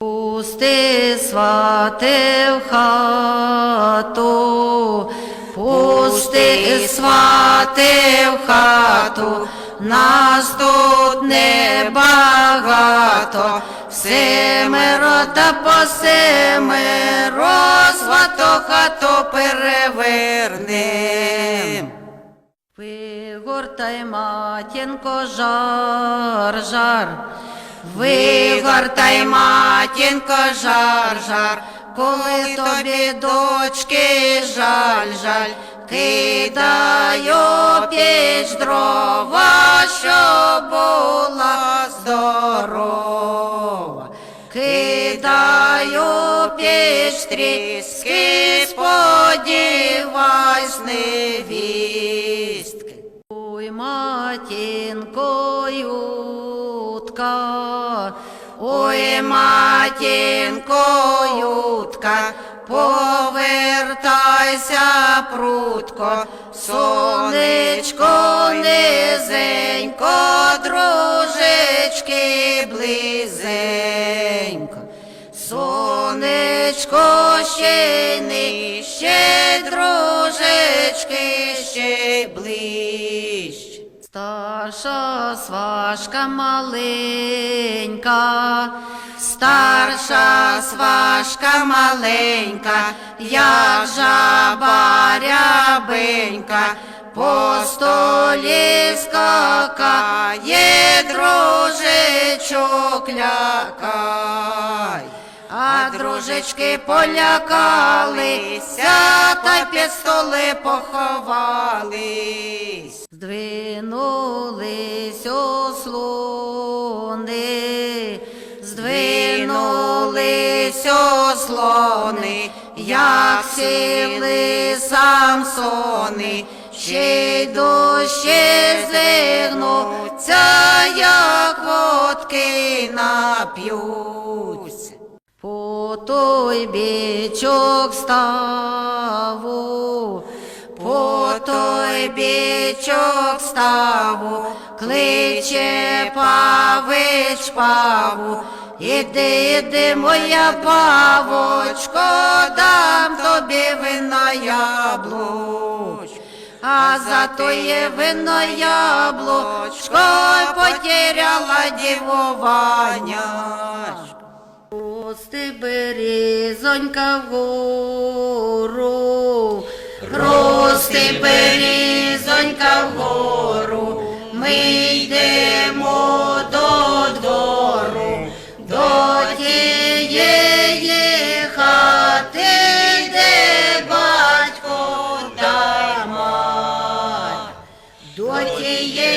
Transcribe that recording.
Пусти свати в хату, пусти свати в хату, нас тут небагато, всемиро та посемиро, свато хату перевернем. Вигортай, матінко, жар, жар, вигортай, матінко, жар, жар, коли тобі дочки жаль, жаль, кидаю піч дрова, що була здорова. Кидаю піч тріски, сподівайсь невістки. Ой, матінко, ютка, ой, матінко, ютка, повертайся прутко, сонечко низенько, дружечки близенько. Сонечко ще нижче, дружечки ще ближче. Старша сважка маленька, старша сважка маленька, як жаба рябенька, по столі скакає, дружечок лякай. А дружечки полякалися, та під столи поховались. Здвинулись ослони, як сіли самсони, ще й дужче звигнуться, як водки нап'ються. По той бічок ставу, по той бічок ставу, кличе павич паву. Іди, іди, моя павочко, дам тобі вина яблуч. А за тоє вино яблучко потеряла дівування. Рости берізонька вгору, рости берізонька вгору, ми Porque ele é